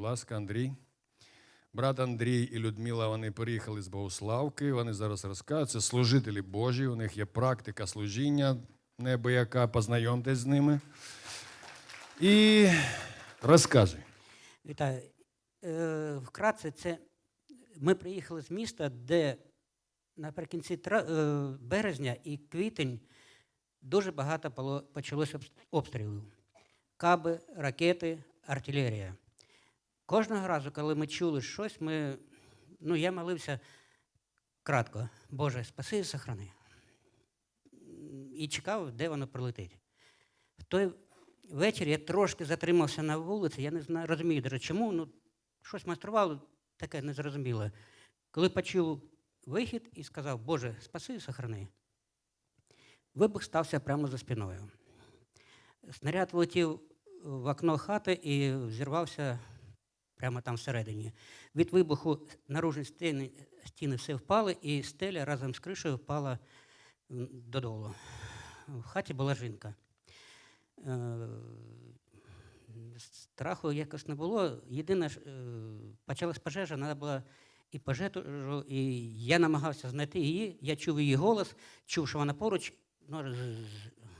ласка, Андрій. Брат Андрій і Людмила вони переїхали з Богославки. Вони зараз розказують. Це служителі Божі. У них є практика служіння, неабияка, познайомтесь з ними. І розказуй. Вітаю. Е, вкратце, це ми приїхали з міста, де наприкінці е, березня і квітень дуже багато обс- обстрілів. Каби, ракети, артилерія. Кожного разу, коли ми чули щось, ми, ну, я молився кратко, Боже, спаси і сохрани. І чекав, де воно прилетить. В той вечір я трошки затримався на вулиці, я не знаю, розумію даже чому, ну щось майструвало, таке незрозуміле. Коли почув вихід і сказав, Боже, спаси і сохрани. Вибух стався прямо за спиною. Снаряд влетів в окно хати і взірвався прямо там всередині. Від вибуху наружні стіни, стіни все впали, і стеля разом з кришею впала додолу. В хаті була жінка. Е, Страху якось не було. Єдине, е, почалась пожежа, треба було і пожежу, і я намагався знайти її. Я чув її голос, чув, що вона поруч, ну,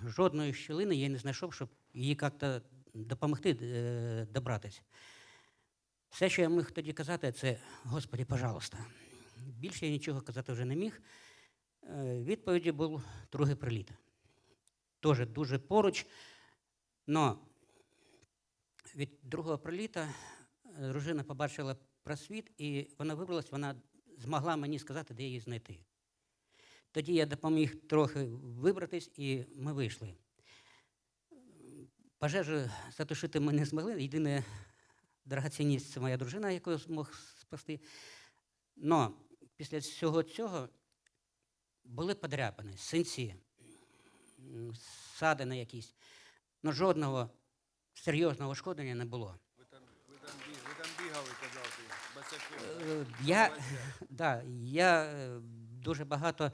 жодної щілини я не знайшов, щоб їй як-то допомогти е, добратися. Все, що я міг тоді казати, це Господи, пожалуйста. Більше я нічого казати вже не міг. Е, Відповіді був другий приліт. Теж дуже поруч. Но від другого приліта дружина побачила просвіт, і вона вибралась, вона змогла мені сказати, де її знайти. Тоді я допоміг трохи вибратись, і ми вийшли. Пожежу затушити ми не змогли. Єдине дорогоцінність це моя дружина, яку я змог спасти. Но після всього цього були подряпини, синці, м, ссадини якісь. Но жодного серйозного шкодження не було. Ви там, бігали, казав ти, Е, Я, да, я е, дуже багато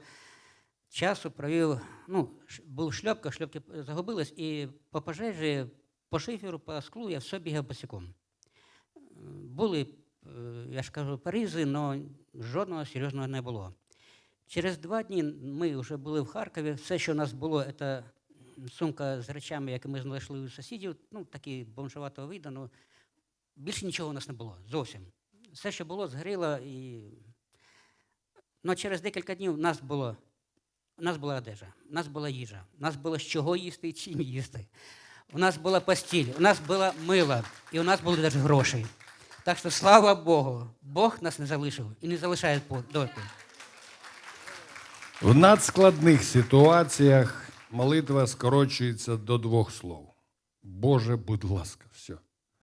часу провів, ну, був шльопка, шльопки е, загубились, і по пожежі, по шиферу, по склу я все бігав босиком. Були, е, я ж кажу, порізи, але жодного серйозного не було. Через два дні ми вже були в Харкові. Все, що у нас було, це сумка з речами, які ми знайшли у сусідів, ну, такі бомжуватого виду, ну, більше нічого у нас не було зовсім. Все, що було, згоріло і. Ну, через декілька днів у нас було. У нас була одежа, у нас була їжа, у нас було з чого їсти і чим їсти. У нас була постіль, у нас було мило, і у нас були навіть гроші. Так що слава Богу, Бог нас не залишив і не залишає доти. В надскладних ситуаціях молитва скорочується до двох слов. Боже, будь ласка, все.